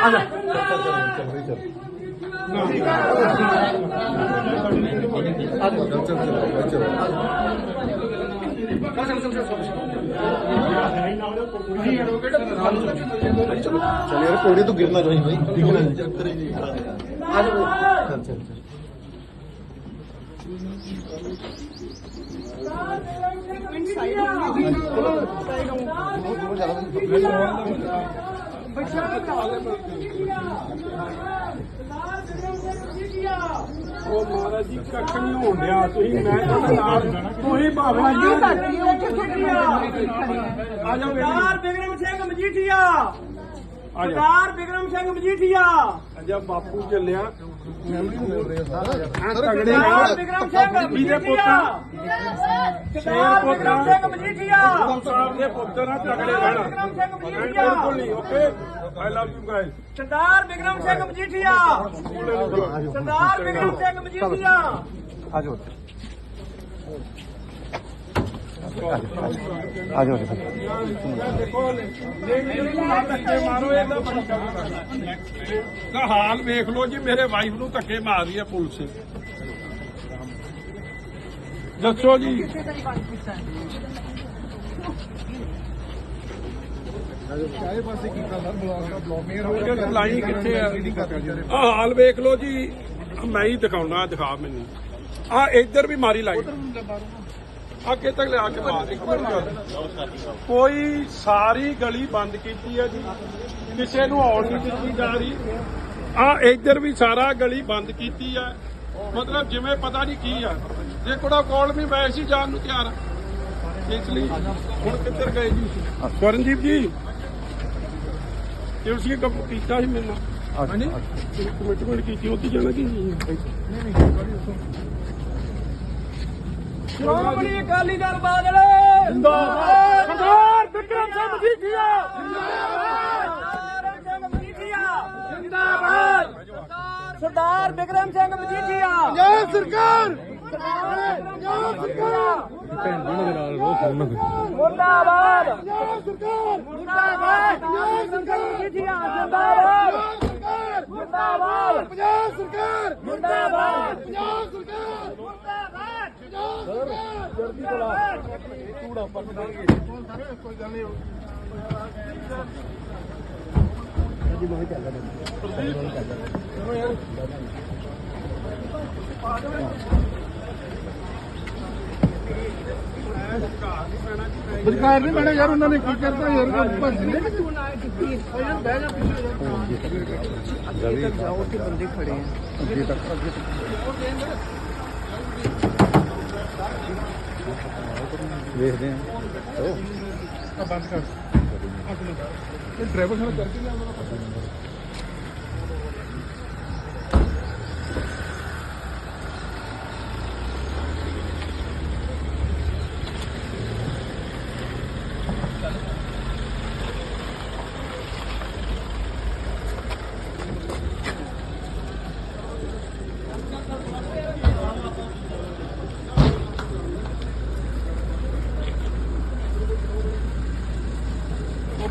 ਆ ਲੈ। ਚਲ ਯਾਰ ਕੋੜੇ ਤੋਂ ਗਿਰਨਾ ਚਾਹੀਦਾ ਭਾਈ ਡਿੱਗਣਾ ਨਹੀਂ ਆ ਜਾ। ਚਲ ਚਲ ਚਲ ਸਾਈਡ ਹੋ ਗਈ ਸਾਈਡ ਹੋ ਗਈ ਉਹ ਮਹਾਰਾਜ ਜੀ ਕੱਖ ਨਹੀਂ ਹੋਣ ਡਿਆ। ਤੁਸੀਂ ਮੈਂ ਤੁਹਾਡੇ ਨਾਲ ਤੁਸੀਂ ਭਾਵੇਂ ਆ ਜਾਓ ਆ ਜਾਓ ਬੇਟੀ ਸਰਦਾਰ ਬਿਕਰਮ ਸਿੰਘ ਮਜੀਠੀਆ। ਆ ਸਰਦਾਰ ਬਿਕਰਮ ਸਿੰਘ ਮਜੀਠੀਆ। ਅਜਾ ਬਾਪੂ ਚੱਲਿਆ। ਸਰਦਾਰ ਤਗੜੇ ਨਾਲ ਬਿਕਰਮ ਸਿੰਘ ਮਜੀਠੀਆ। ਸਰਦਾਰ ਬਿਕਰਮ ਸਿੰਘ ਮਜੀਠੀਆ। ਸਾਹਿਬ ਦੇ ਪੁੱਤਰ ਆ ਤਗੜੇ ਰਹਿਣਾ ਬਿਕਰਮ ਸਿੰਘ ਮਜੀਠੀਆ। ਬਿਲਕੁਲ ਨਹੀਂ okay? I love you guys Sardar Bikram Singh Majithia. Sardar Bikram Singh Majithia. आ ਆ ਜਾਓ ਦਾ ਹਾਲ ਵੇਖ ਲਓ ਜੀ ਮੇਰੇ ਵਾਈਫ ਨੂੰ ਧੱਕੇ ਮਾਰ ਰਹੀ ਹੈ ਪੁਲਿਸ ਦੱਸੋ ਜੀ। ਆ? ਹਾਲ ਵੇਖ ਲਓ ਜੀ ਮੈਂ ਹੀ ਦਿਖਾਉਣਾ ਦਿਖਾ ਮੈਨੂੰ। ਆ ਇੱਧਰ ਵੀ ਮਾਰੀ ਲਾਈ ਅੱਗੇ ਤੱਕ ਲਿਆ ਕੇ ਮਾਰ ਇੱਕ ਮਿੰਟ। ਕੋਈ ਸਾਰੀ ਗਲੀ ਬੰਦ ਕੀਤੀ ਹੈ ਜੀ। ਕਿਸੇ ਨੂੰ ਆਉਣ ਨਹੀਂ ਦਿੱਤੀ ਜਾ ਰਹੀ। ਆ ਇੱਧਰ ਵੀ ਸਾਰਾ ਗਲੀ ਬੰਦ ਕੀਤੀ ਹੈ। ਮਤਲਬ ਜਿਵੇਂ ਪਤਾ ਨਹੀਂ ਕੀ ਆ। ਜੇ ਕੋੜਾ ਕੋਲ ਵੀ ਮੈਂ ਸੀ ਜਾਣ ਨੂੰ ਤਿਆਰ ਇਸ ਲਈ ਹੁਣ ਕਿੱਧਰ ਗਏ ਜੀ? ਸਵਰਨਜੀਤ ਜੀ ਤੁਸੀਂ ਕੰਮ ਕੀਤਾ ਸੀ ਮੈਨੂੰ। ਹਾਂਜੀ? ਕਮਿਟਮੈਂਟ ਕੀਤੀ ਉੱਥੇ ਜਾਣਾ ਕਿ ਸ਼੍ਰੋਮਣੀ ਅਕਾਲੀ ਦਲ ਬਾਦਲ? ਜਿੰਦਾਬਾਦ। ਸਰਦਾਰ ਬਿਕਰਮ ਸਿੰਘ ਮਜੀਠੀਆ। ਜਿੰਦਾਬਾਦ। ਸਿੰਘ ਮਜੀਠੀਆ। ਜਿੰਦਾਬਾਦ। ਸਰਦਾਰ ਬਿਕਰਮ ਸਿੰਘ ਮਜੀਠੀਆ। ਜੈ ਸਰਕਾਰ। ਮੁਰਦਾਬਾਦ। ਜੈ ਸਰਕਾਰ। ਮੁਰਦਾਬਾਦ। ਬਿਕਰਮ ਮਜੀਠੀਆ ਜਿੰਦਾਬਾਦ। ਮੁਰਦਾਬਾਦ ਪੰਜਾਬ ਸਰਕਾਰ। ਮੁਰਦਾਬਾਦ। ਪੰਜਾਬ ਸਰਕਾਰ। ਸਰ ਜਰਦੀ ਕੋਲਾ ਧੂੜਾ ਪੱਟ ਦਾਂਗੇ ਕੋਈ ਗੱਲ ਨਹੀਂ ਜੀ ਮੈਂ ਚੱਲਦਾ ਪ੍ਰਦੀਪ ਚਲੋ ਯਾਰ ਪਾ ਦੇ ਸਰਕਾਰ ਨਹੀਂ ਮੈਡਮ ਯਾਰ ਉਹਨਾਂ ਨੇ ਕੀ ਕਰਤਾ ਯਾਰ ਭੱਜ ਲੈ ਯਾਰ ਬਹਿ ਜਾ ਪਿੱਛੇ ਰਵੀ ਉੱਥੇ ਬੰਦੇ ਖੜੇ ਆ ਅੱਗੇ ਤੱਕ ਅੱਗੇ ਤੱਕ। ਦੇਖਦੇ ਆ ਚਲੋ ਬੰਦ ਕਰ। ਡਰਾਈਵਰ ਖੜਾ ਕਰਕੇ ਲਿਆਉਣਾ ਪਤਾ